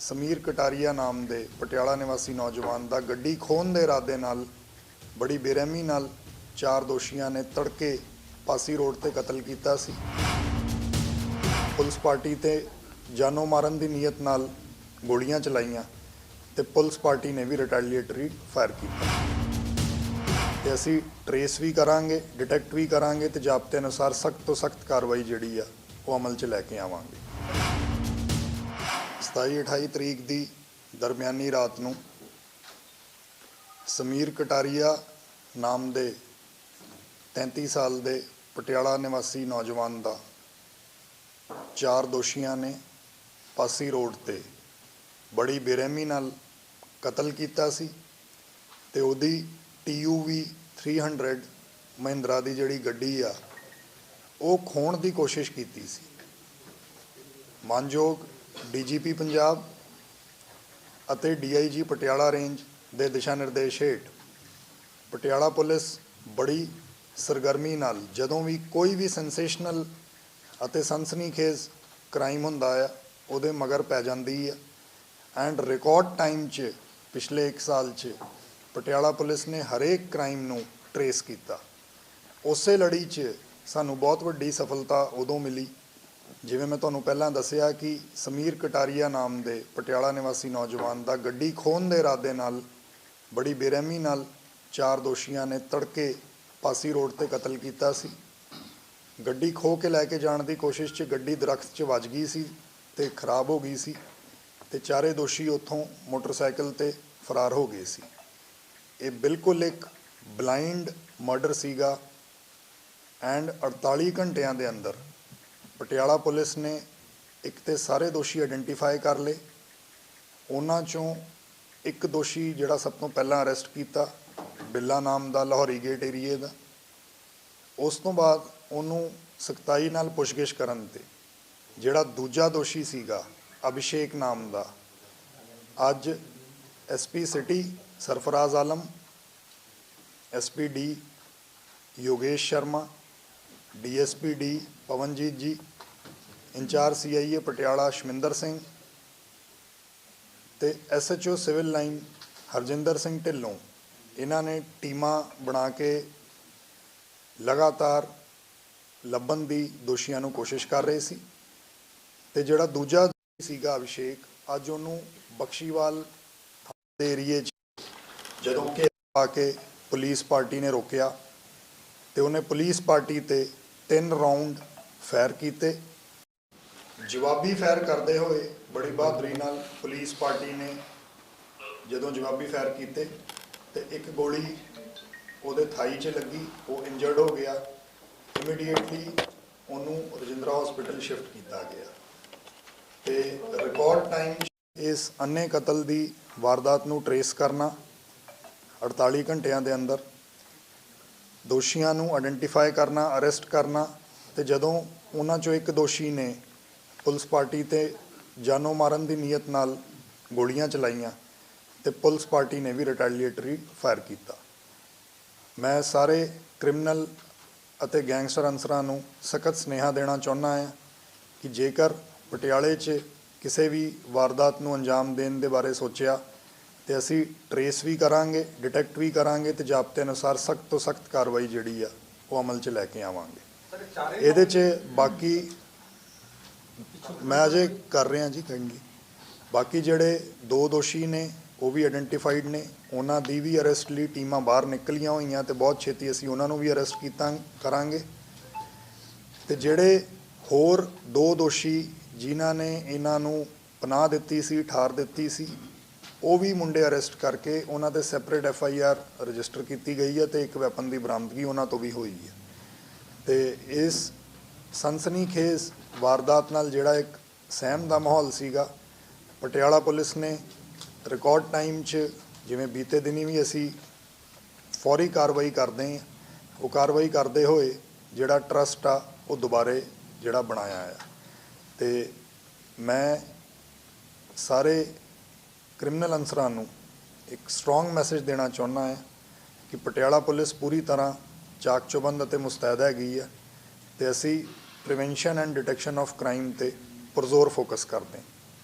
ਸਮੀਰ ਕਟਾਰੀਆ ਨਾਮ ਦੇ ਪਟਿਆਲਾ ਨਿਵਾਸੀ ਨੌਜਵਾਨ ਦਾ ਗੱਡੀ ਖੋਹਣ ਦੇ ਇਰਾਦੇ ਨਾਲ, ਬੜੀ ਬੇਰਹਿਮੀ ਨਾਲ ਚਾਰ ਦੋਸ਼ੀਆਂ ਨੇ ਤੜਕੇ ਪਾਸੀ ਰੋਡ ਤੇ ਕਤਲ ਕੀਤਾ ਸੀ। ਪੁਲਿਸ ਪਾਰਟੀ ਤੇ ਜਾਨੋਂ ਮਾਰਨ ਦੀ ਨੀਅਤ ਨਾਲ ਗੋਲੀਆਂ ਚਲਾਈਆਂ ਤੇ ਪੁਲਿਸ ਪਾਰਟੀ ਨੇ ਵੀ ਰਿਟੈਲੀਏਟਰੀ ਫਾਇਰ ਕੀਤਾ। ਤੇ ਅਸੀਂ ਟਰੇਸ ਵੀ ਕਰਾਂਗੇ ਡਿਟੈਕਟ ਵੀ ਕਰਾਂਗੇ ਤੇ ਜਾਬਤੇ ਅਨੁਸਾਰ ਸਖਤ ਤੋਂ ਸਖਤ ਕਾਰਵਾਈ ਜਿਹੜੀ ਆ, ਉਹ ਅਮਲ 'ਚ ਲੈ ਕੇ ਆਵਾਂਗੇ। 27 28 ਤਰੀਕ ਦੀ ਦਰਮਿਆਨੀ ਰਾਤ ਨੂੰ ਸਮੀਰ ਕਟਾਰੀਆ ਨਾਮ ਦੇ 33 ਸਾਲ ਦੇ ਪਟਿਆਲਾ ਨਿਵਾਸੀ ਨੌਜਵਾਨ ਦਾ ਚਾਰ ਦੋਸ਼ੀਆਂ ਨੇ ਪਾਸੀ ਰੋਡ ਤੇ ਬੜੀ ਬੇਰਹਿਮੀ ਨਾਲ ਕਤਲ ਕੀਤਾ ਸੀ ਤੇ ਉਹਦੀ TUV 300 ਮਹਿੰਦਰਾ ਦੀ ਜਿਹੜੀ ਗੱਡੀ ਆ, ਉਹ ਖੋਣ ਦੀ ਕੋਸ਼ਿਸ਼ ਕੀਤੀ ਸੀ। ਮਾਨਯੋਗ ਡੀਜੀਪੀ ਪੰਜਾਬ ਅਤੇ ਡੀਆਈਜੀ ਪਟਿਆਲਾ ਰੇਂਜ ਦੇ ਦਿਸ਼ਾ ਨਿਰਦੇਸ਼ ਹੇਠ। ਪਟਿਆਲਾ ਪੁਲਿਸ ਬੜੀ ਸਰਗਰਮੀ ਨਾਲ ਜਦੋਂ ਵੀ ਕੋਈ ਵੀ ਸੈਂਸੇਸ਼ਨਲ ਅਤੇ ਸਨਸਨੀਖੇਜ਼ ਕ੍ਰਾਈਮ ਹੁੰਦਾ ਆ, ਉਹਦੇ ਮਗਰ ਪੈ ਜਾਂਦੀ ਆ। ਐਂਡ ਰਿਕਾਰਡ ਟਾਈਮ 'ਚ, ਪਿਛਲੇ 1 ਸਾਲ 'ਚ ਪਟਿਆਲਾ ਪੁਲਿਸ ਨੇ ਹਰੇਕ ਕ੍ਰਾਈਮ ਨੂੰ ਟਰੇਸ ਕੀਤਾ। ਉਸੇ ਲੜੀ 'ਚ ਸਾਨੂੰ ਬਹੁਤ ਵੱਡੀ ਸਫਲਤਾ ਉਦੋਂ ਮਿਲੀ। ਜਿਵੇਂ ਮੈਂ ਤੁਹਾਨੂੰ ਪਹਿਲਾਂ ਦੱਸਿਆ ਕਿ ਸਮੀਰ ਕਟਾਰੀਆ ਨਾਮ ਦੇ ਪਟਿਆਲਾ ਨਿਵਾਸੀ ਨੌਜਵਾਨ ਦਾ ਗੱਡੀ ਖੋਹਣ ਦੇ ਇਰਾਦੇ ਨਾਲ, ਬੜੀ ਬੇਰਹਿਮੀ ਨਾਲ ਚਾਰ ਦੋਸ਼ੀਆਂ ਨੇ ਤੜਕੇ ਪਾਸੀ ਰੋਡ ਤੇ ਕਤਲ ਕੀਤਾ ਸੀ। ਗੱਡੀ ਖੋਹ ਕੇ ਲੈ ਕੇ ਜਾਣ ਦੀ ਕੋਸ਼ਿਸ਼ 'ਚ ਗੱਡੀ ਦਰਖਤ 'ਚ ਵੱਜ ਗਈ ਸੀ ਤੇ ਖਰਾਬ ਹੋ ਗਈ ਸੀ ਤੇ ਚਾਰੇ ਦੋਸ਼ੀ ਉੱਥੋਂ ਮੋਟਰਸਾਈਕਲ ਤੇ ਫਰਾਰ ਹੋ ਗਏ ਸੀ। ਇਹ ਬਿਲਕੁਲ ਇੱਕ ਬਲਾਈਂਡ ਮਰਡਰ ਸੀਗਾ ਐਂਡ 48 ਘੰਟਿਆਂ ਦੇ ਅੰਦਰ ਪਟਿਆਲਾ ਪੁਲਿਸ ਨੇ ਇੱਕ ਤੇ ਸਾਰੇ ਦੋਸ਼ੀ ਆਇਡੈਂਟੀਫਾਈ ਕਰ ਲਏ। ਉਹਨਾਂ ਚੋਂ ਇੱਕ ਦੋਸ਼ੀ ਜਿਹੜਾ ਸਭ ਤੋਂ ਪਹਿਲਾਂ ਅਰੈਸਟ ਕੀਤਾ, ਬਿੱਲਾ ਨਾਮ ਦਾ ਲਾਹੌਰੀ ਗੇਟ ਏਰੀਏ ਦਾ। ਉਸ ਤੋਂ ਬਾਅਦ ਉਹਨੂੰ ਸਖਤਾਈ ਨਾਲ ਪੁੱਛਗਿੱਛ ਕਰਨ ਤੇ ਜਿਹੜਾ ਦੂਜਾ ਦੋਸ਼ੀ ਸੀਗਾ, ਅਭਿਸ਼ੇਕ ਨਾਮ ਦਾ, ਅੱਜ SP city, Sarfaraz Alam SP D, Yogesh Sharma DSP D Pawanjit ji, incharge CIA Patiala Shaminder Singh ਤੇ SHO civil line Harjinder Singh Dhillon. ਇਹਨਾਂ ਨੇ ਟੀਮਾਂ ਬਣਾ ਕੇ ਲਗਾਤਾਰ ਲੱਭਣ ਦੀ ਦੋਸ਼ੀਆਂ ਨੂੰ ਕੋਸ਼ਿਸ਼ ਕਰ ਰਹੇ ਸੀ। ਤੇ ਜਿਹੜਾ ਦੂਜਾ ਸੀਗਾ ਅਭਿਸ਼ੇਕ, ਅੱਜ ਉਹਨੂੰ ਬਖਸ਼ੀਵਾਲ ਥਾਣੇ ਦੇ ਏਰੀਏ 'ਚ ਜਦੋਂ ਕਿ ਆ ਕੇ ਪੁਲਿਸ ਪਾਰਟੀ ਨੇ ਰੋਕਿਆ। ਤੇ ਉਹਨੇ ਪੁਲਿਸ ਪਾਰਟੀ ਤੇ ਤਿੰਨ ਰਾਉਂਡ ਫਾਇਰ ਕੀਤੇ। ਜਵਾਬੀ ਫਾਇਰ ਕਰਦੇ ਹੋਏ ਬੜੀ ਬਹਾਦਰੀ ਨਾਲ ਪੁਲਿਸ ਪਾਰਟੀ ਨੇ ਜਦੋਂ ਜਵਾਬੀ ਫਾਇਰ ਕੀਤੇ ਤੇ ਇੱਕ ਗੋਲੀ ਉਹਦੇ ਥਾਈ 'ਚ ਲੱਗੀ, ਉਹ ਇੰਜਰਡ ਹੋ ਗਿਆ। ਇਮੀਡੀਏਟਲੀ ਉਹਨੂੰ ਰਜਿੰਦਰਾ ਹਸਪੀਟਲ ਸ਼ਿਫਟ ਕੀਤਾ ਗਿਆ। ਤੇ ਰਿਕਾਰਡ ਟਾਈਮ ਇਸ ਅੰਨੇ ਕਤਲ ਦੀ ਵਾਰਦਾਤ ਨੂੰ ਟਰੇਸ ਕਰਨਾ 48 ਘੰਟਿਆਂ ਦੇ ਅੰਦਰ ਦੋਸ਼ੀਆਂ ਨੂੰ ਆਇਡੈਂਟੀਫਾਈ ਕਰਨਾ ਅਰੈਸਟ ਕਰਨਾ ਤੇ ਜਦੋਂ ਉਹਨਾਂ ਚੋਂ ਇੱਕ ਦੋਸ਼ੀ ਨੇ ਪੁਲਿਸ ਪਾਰਟੀ ਤੇ ਜਾਨੋਂ ਮਾਰਨ ਦੀ ਨੀਅਤ ਨਾਲ ਗੋਲੀਆਂ ਚਲਾਈਆਂ ਤੇ ਪੁਲਿਸ ਪਾਰਟੀ ਨੇ ਵੀ ਰਿਟੈਲੀਏਟਰੀ ਫਾਇਰ ਕੀਤਾ। ਮੈਂ ਸਾਰੇ ਕ੍ਰਿਮੀਨਲ ਅਤੇ ਗੈਂਗਸਟਰ ਅਨਸਰਾਂ ਨੂੰ ਸਖਤ ਸਨੇਹਾ ਦੇਣਾ ਚਾਹੁੰਦਾ ਹਾਂ ਕਿ ਜੇਕਰ ਪਟਿਆਲੇ 'ਚ ਕਿਸੇ ਵੀ ਵਾਰਦਾਤ ਨੂੰ ਅੰਜਾਮ ਦੇਣ ਦੇ ਬਾਰੇ ਸੋਚਿਆ ਤੇ ਅਸੀਂ ਟਰੇਸ ਵੀ ਕਰਾਂਗੇ ਡਿਟੈਕਟ ਵੀ ਕਰਾਂਗੇ ਤੇ ਜਾਬਤੇ ਅਨੁਸਾਰ ਸਖਤ ਤੋਂ ਸਖਤ ਕਾਰਵਾਈ ਜਿਹੜੀ ਆ ਉਹ ਅਮਲ 'ਚ ਲੈ ਕੇ ਆਵਾਂਗੇ। ਇਹਦੇ 'ਚ ਬਾਕੀ ਮੈਂ ਅਜੇ ਕਰ ਰਿਹਾ ਜੀ ਕਹਾਂਗੀ ਬਾਕੀ ਜਿਹੜੇ ਦੋ ਦੋਸ਼ੀ ਨੇ ਉਹ ਵੀ ਆਇਡੈਂਟੀਫਾਈਡ ਨੇ ਉਹਨਾਂ ਦੀ ਵੀ ਅਰੈਸਟ ਲਈ ਟੀਮਾਂ ਬਾਹਰ ਨਿਕਲੀਆਂ ਹੋਈਆਂ ਤੇ ਬਹੁਤ ਛੇਤੀ ਅਸੀਂ ਉਹਨਾਂ ਨੂੰ ਵੀ ਅਰੈਸਟ ਕੀਤਾ ਕਰਾਂਗੇ। ਤੇ ਜਿਹੜੇ ਹੋਰ ਦੋ ਦੋਸ਼ੀ ਜਿਨ੍ਹਾਂ ਨੇ ਇਹਨਾਂ ਨੂੰ ਪਨਾਹ ਦਿੱਤੀ ਸੀ ਠਾਰ ਦਿੱਤੀ ਸੀ ਉਹ ਵੀ ਮੁੰਡੇ ਅਰੈਸਟ ਕਰਕੇ ਉਹਨਾਂ ਤੇ separate F I R register ਕੀਤੀ ਗਈ ਹੈ ਤੇ ਇੱਕ ਵੈਪਨ ਦੀ ਬਰਾਮਦਗੀ ਉਹਨਾਂ ਤੋਂ ਵੀ ਹੋਈ ਹੈ। ਤੇ ਇਸ ਸਨਸਨੀਖੇਜ਼ ਵਾਰਦਾਤ ਨਾਲ ਜਿਹੜਾ ਇੱਕ ਸਹਿਮ ਦਾ ਮਾਹੌਲ ਸੀਗਾ, ਪਟਿਆਲਾ ਪੁਲਿਸ ਨੇ ਰਿਕਾਰਡ ਟਾਈਮ 'ਚ ਜਿਵੇਂ ਬੀਤੇ ਦਿਨੀ ਵੀ ਅਸੀਂ ਫੌਰੀ ਕਾਰਵਾਈ ਕਰਦੇ ਹਾਂ, ਉਹ ਕਾਰਵਾਈ ਕਰਦੇ ਹੋਏ ਜਿਹੜਾ ਟਰਸਟ ਆ, ਉਹ ਦੁਬਾਰੇ ਜਿਹੜਾ ਬਣਾਇਆ ਆ। ਤੇ ਮੈਂ ਸਾਰੇ ਕ੍ਰਿਮੀਨਲ ਅਨਸਰਾਂ ਨੂੰ ਇੱਕ ਸਟਰੋਂਗ ਮੈਸੇਜ ਦੇਣਾ ਚਾਹੁੰਦਾ ਹਾਂ ਕਿ ਪਟਿਆਲਾ ਪੁਲਿਸ ਪੂਰੀ ਤਰ੍ਹਾਂ ਚਾਕ ਅਤੇ ਮੁਸਤੈਦ ਹੈਗੀ ਹੈ ਤੇ ਅਸੀਂ prevention and detection of crime ਤੇ ਪੁਰਜ਼ੋਰ ਫੋਕਸ ਕਰਦੇ ਹਾਂ।